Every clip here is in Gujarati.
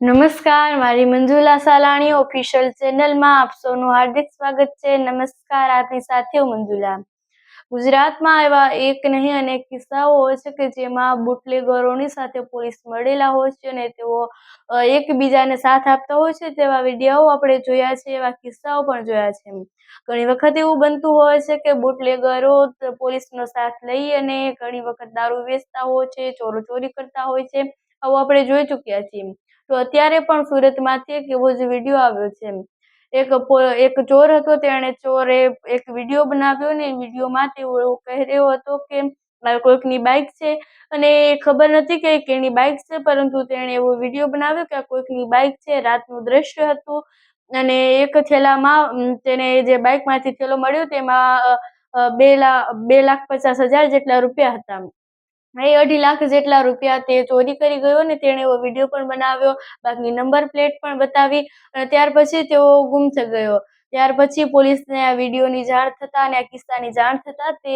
નમસ્કાર, મારી મંજુલા સાલાણી ઓફિશિયલ ચેનલમાં આપ સૌનું હાર્દિક સ્વાગત છે. નમસ્કાર આપની સાથે હું મંજુલા. ગુજરાતમાં એવા એક નહીં, અનેક કિસ્સાઓ હોય છે કે જેમાં બુટલેગરોની સાથે પોલીસ મળેલા હોય છે અને તેઓ એકબીજાને સાથ આપતા હોય છે. તેવા વીડિયો આપણે જોયા છે, એવા કિસ્સાઓ પણ જોયા છે. ઘણી વખત એવું બનતું હોય છે કે બુટલેગરો પોલીસનો સાથ લઈ અને ઘણી વખત દારૂ વેચતા હોય છે ચોરો ચોરી કરતા હોય છે. આવું આપણે જોઈ ચૂક્યા છીએ. તો અત્યારે પણ સુરતમાંથી એક એવો જ વીડિયો આવ્યો છે. એક એક ચોર હતો, તેણે ચોરે એક વીડિયો બનાવ્યો ને વિડીયોમાં તેઓ કહી રહ્યો હતો કે કોઈકની બાઇક છે. અને એ ખબર નથી કે કેની બાઇક છે, પરંતુ તેણે એવો વીડિયો બનાવ્યો કે આ કોઈકની બાઇક છે, રાતનું દ્રશ્ય હતું. અને એક થેલામાં, તેને જે બાઇકમાંથી થેલો મળ્યો, તેમાં બે લાખ બે લાખ પચાસ હજાર જેટલા રૂપિયા હતા. એ અઢી લાખ જેટલા રૂપિયા તે ચોરી કરી ગયો ને તેણે એવો વીડિયો પણ બનાવ્યો, બાકી નંબર પ્લેટ પણ બતાવી અને ત્યાર પછી તેઓ ગુમ થઈ ગયો. ત્યાર પછી પોલીસને આ વિડીયોની જાણ થતા અને આ કિસ્સાની જાણ થતા તે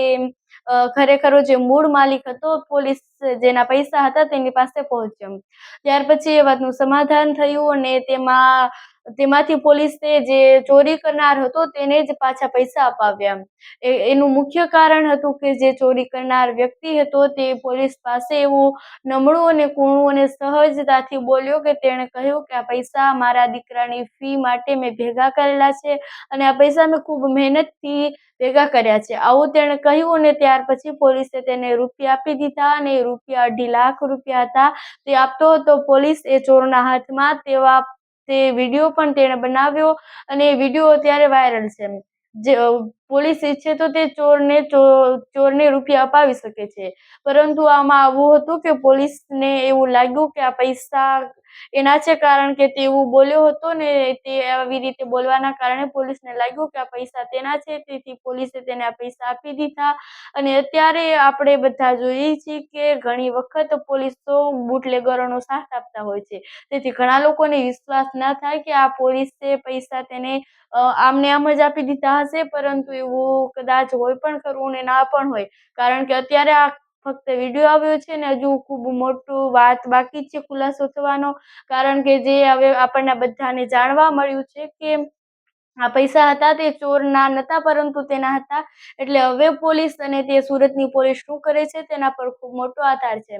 ખરેખર જે મૂળ માલિક હતો, પોલીસ જેના પૈસા હતા તેની પાસે પહોંચ્યો. ત્યાર પછી એ વાતનું સમાધાન થયું અને તેમાં તેમાંથી પોલીસે જે ચોરી કરનાર હતો તેને જ પાછા પૈસા અપાવ્યા એનું મુખ્ય કારણ હતું કે જે ચોરી કરનાર વ્યક્તિ હતો તે પોલીસ પાસે એવું નમણું અને કૂણું અને સહજતાથી બોલ્યો કે તેણે કહ્યું કે આ પૈસા મારા દીકરાની ફી માટે મેં ભેગા કરેલા છે અને આ પૈસા મેં ખૂબ મહેનતથી ભેગા કર્યા છે. આવું તેણે કહ્યું અને ત્યાર પછી પોલીસે તેને રૂપિયા આપી દીધા અને રૂપિયા અઢી લાખ રૂપિયા હતા તે આપતો હતો. પોલીસ એ ચોરના હાથમાં તેવા તે વીડિયો પણ તેણે બનાવ્યો અને એ વીડિયો અત્યારે વાયરલ છે જે પોલીસ ઈચ્છે તો તે ચોરને ચો- રૂપિયા અપાવી શકે છે. પરંતુ આમાં આવું હતું કે પોલીસને એવું લાગ્યું કે આ પૈસા એના છે કારણ કે તે એવું બોલ્યો હતો ને તે આવી રીતે બોલવાના કારણે પોલીસને લાગ્યું કે આ પૈસા તેના છે. તેથી પોલીસે તેને આ પૈસા આપી દીધા. અને અત્યારે આપણે બધા જોઈએ છીએ કે ઘણી વખત પોલીસો બુટલેગરોનો સાથ આપતા હોય છે. તેથી ઘણા લોકોને વિશ્વાસ ના થાય કે આ પોલીસે પૈસા તેને આમને આમ જ આપી દીધા હશે. પરંતુ એવું કદાચ હોય પણ ખરું ને ના પણ હોય. કારણ કે અત્યારે આ ફક્ત વીડિયો આવ્યો છે ને, હજુ ખૂબ મોટું વાત બાકી છે ખુલાસો થવાનો. કારણ કે જે હવે આપણને બધાને જાણવા મળ્યું છે કે આ પૈસા હતા તે ચોરના નતા, પરંતુ તેના હતા. એટલે હવે પોલીસ અને તે સુરતની પોલીસ શું કરે છે તેના પર ખૂબ મોટો આધાર છે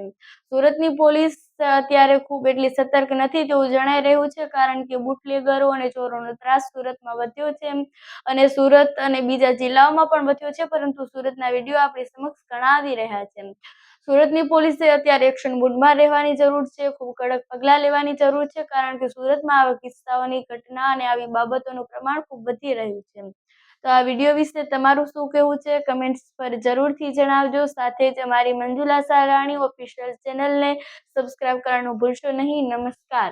સુરતની પોલીસ અત્યારે ખૂબ એટલી સતર્ક નથી તેવું જણાઈ રહ્યું છે, કારણ કે બુટલેગરો અને ચોરોનો ત્રાસ સુરતમાં વધ્યો છે અને સુરત અને બીજા જિલ્લાઓમાં પણ વધ્યો છે, પરંતુ સુરતના વીડિયો આપણી સમક્ષ ઘણા આવી રહ્યા છે સુરતની પોલીસે અત્યારે એક્શન મૂડમાં રહેવાની જરૂર છે. ખૂબ કડક પગલાં લેવાની જરૂર છે કારણ કે સુરતમાં આવા કિસ્સાઓની ઘટના અને આવી બાબતોનું પ્રમાણ ખૂબ વધી રહ્યું છે. તો આ વીડિયો વિશે તમારું શું કહેવું છે? કમેન્ટ્સ પર જરૂરથી જણાવજો. સાથે જ અમારી મંજુલા સારાણી ઓફિશિયલ ચેનલને સબસ્ક્રાઇબ કરવાનું ભૂલશો નહીં. નમસ્કાર.